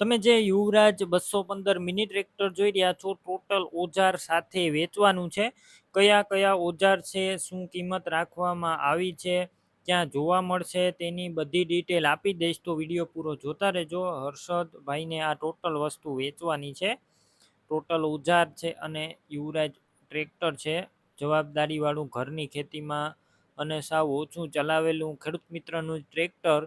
તમે જે યુવરાજ બસો પંદર મિની ટ્રેક્ટર જોઈ રહ્યા છો, ટોટલ ઓજાર સાથે વેચવાનું છે. કયા કયા ઓજાર છે, શું કિંમત રાખવામાં આવી છે, ક્યાં જોવા મળશે, તેની બધી ડિટેલ આપી દઈશ. તો વીડિયો પૂરો જોતા રહેજો. હર્ષદભાઈને આ ટોટલ વસ્તુ વેચવાની છે. ટોટલ ઓજાર છે અને યુવરાજ ટ્રેક્ટર છે. જવાબદારીવાળું ઘરની ખેતીમાં અને સાવ ઓછું ચલાવેલું ખેડૂત મિત્રનું ટ્રેક્ટર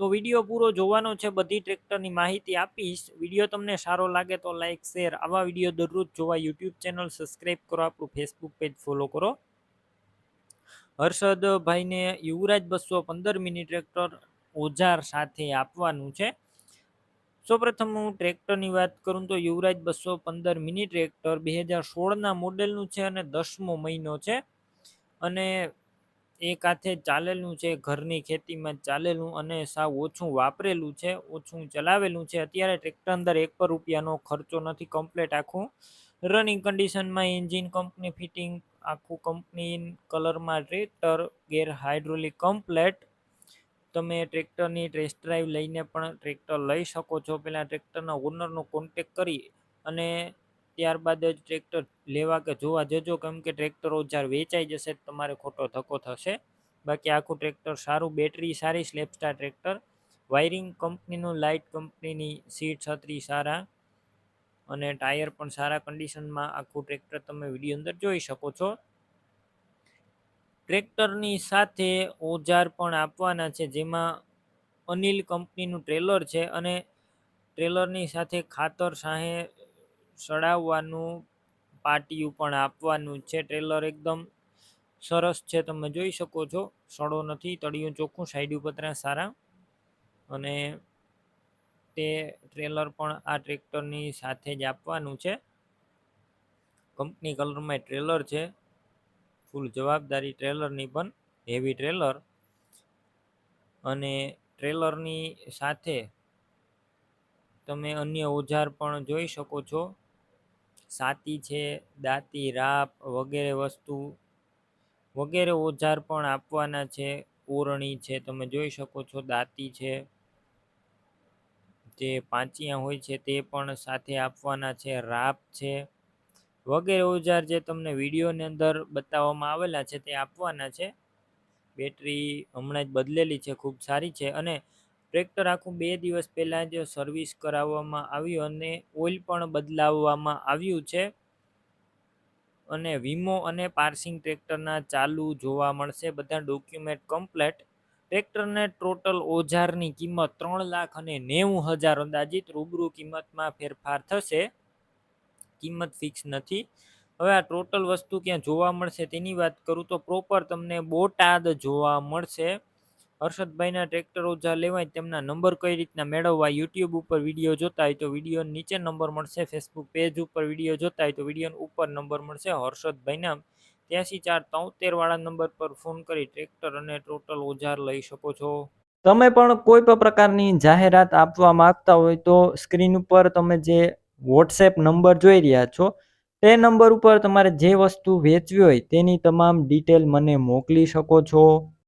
તો વીડિયો પૂરો જોવાનો છે, બધી ટ્રેક્ટરની માહિતી આપીશ. વીડિયો તમને સારો લાગે તો લાઇક શેર, આવા વીડિયો દરરોજ જોવા યુટ્યુબ ચેનલ સબસ્ક્રાઈબ કરો, આપણું ફેસબુક પેજ ફોલો કરો. હર્ષદભાઈને યુવરાજ બસો પંદર મિની ટ્રેક્ટર ઓજાર સાથે આપવાનું છે. સૌપ્રથમ હું ટ્રેક્ટરની વાત કરું તો યુવરાજ બસો પંદર મિની ટ્રેક્ટર બે હજાર સોળના મોડેલનું છે અને દસમો મહિનો છે. અને એક હાથે ચાલેલું છે, ઘરની ખેતીમાં ચાલેલું અને સાવ ઓછું વાપરેલું છે, ઓછું ચલાવેલું છે. અત્યારે ટ્રેક્ટર અંદર એક પર રૂપિયાનો ખર્ચો નથી કમ્પ્લેટ આખું રનિંગ કન્ડિશનમાં એન્જિન કંપની ફિટિંગ આખું કંપની કલરમાં ટ્રેક્ટર ગેર હાઇડ્રોલિક કમ્પ્લેટ તમે ટ્રેક્ટરની ટેસ્ટ ડ્રાઈવ લઈને પણ ટ્રેક્ટર લઈ શકો છો. પહેલાં ટ્રેક્ટરના ઓનરનો કોન્ટેક કરી અને ત્યારબાદ જ ટ્રેક્ટર લેવા કે જોવા જજો. કેમ કે ટ્રેક્ટર ઓજાર વેચાઈ જશે તમારે ખોટો ધક્કો થશે. બાકી આખું ટ્રેક્ટર સારું, બેટરી સારી સ્લેપસ્ટાર ટ્રેક્ટર. વાયરિંગ કંપનીનું લાઇટ કંપનીની, સીટ છત્રી સારા અને ટાયર પણ સારા કન્ડિશનમાં આખું ટ્રેક્ટર તમે વીડિયો અંદર જોઈ શકો છો. ટ્રેક્ટરની સાથે ઓજાર પણ આપવાના છે, જેમાં અનિલ કંપનીનું ટ્રેલર છે અને ટ્રેલરની સાથે ખાતર, સાહે સડાવવાનું પાટિયું પણ આપવાનું છે. ટ્રેલર એકદમ સરસ છે. તમે જોઈ શકો છો. સડો નથી, તળિયું ચોખ્ખું સાઈડ ઉપતરા સારા. અને તે ટ્રેલર પણ આ ટ્રેક્ટરની સાથે જ આપવાનું છે. કંપની કલરમાં ટ્રેલર છે. ફૂલ જવાબદારી ટ્રેલરની પણ હેવી ટ્રેલર અને ટ્રેલરની સાથે તમે અન્ય ઓજાર પણ જોઈ શકો છો. સાતી છે, દાંતી, રાપ વગેરે વસ્તુ, વગેરે ઓજાર પણ આપવાના છે. ઓરણી છે, તમે જોઈ શકો છો, દાંતી છે. જે પાંચિયા હોય છે, તે પણ સાથે આપવાના છે. રાપ છે. વગેરે ઓજાર જે તમને વિડીયોની અંદર બતાવવામાં આવેલા છે, તે આપવાના છે. બેટરી હમણાં જ બદલેલી છે, ખૂબ સારી છે. અને ટ્રેક્ટર આખું બે દિવસ પહેલાં જ સર્વિસ કરાવવામાં આવ્યું અને ઓઇલ પણ બદલાવવામાં આવ્યું છે. અને વીમો અને પાર્સિંગ ટ્રેક્ટરના ચાલુ જોવા મળશે. બધા ડોક્યુમેન્ટ કમ્પ્લેટ ટ્રેક્ટરને ટોટલ ઓજારની કિંમત ત્રણ લાખ અને નેવું હજાર અંદાજિત રૂબરૂ કિંમતમાં ફેરફાર થશે. કિંમત ફિક્સ નથી. હવે આ ટોટલ વસ્તુ ક્યાં જોવા મળશે તેની વાત કરું તો પ્રોપર તમને બોટાદ જોવા મળશે. હર્ષદભાઈના ટ્રેક્ટર ઓજા લેવાય તેમના નંબર કઈ રીતના મેળવવા યુટ્યુબ ઉપર વીડિયો જોતા હોય તો વીડિયો નીચે નંબર મળશે ફેસબુક પેજ ઉપર વીડિયો જોતા હોય તો વીડિયો ઉપર નંબર મળશે. હર્ષદભાઈના ત્યાંસી ચાર તોતેર વાળા નંબર પર ફોન કરી ટ્રેક્ટર અને ટોટલ ઓજાર લઈ શકો છો. તમે પણ કોઈ પણ પ્રકારની જાહેરાત આપવા માંગતા હોય તો સ્ક્રીન ઉપર તમે જે વોટ્સએપ નંબર જોઈ રહ્યા છો, તે નંબર ઉપર તમારે જે વસ્તુ વેચવી હોય તેની તમામ ડિટેલ મને મોકલી શકો છો.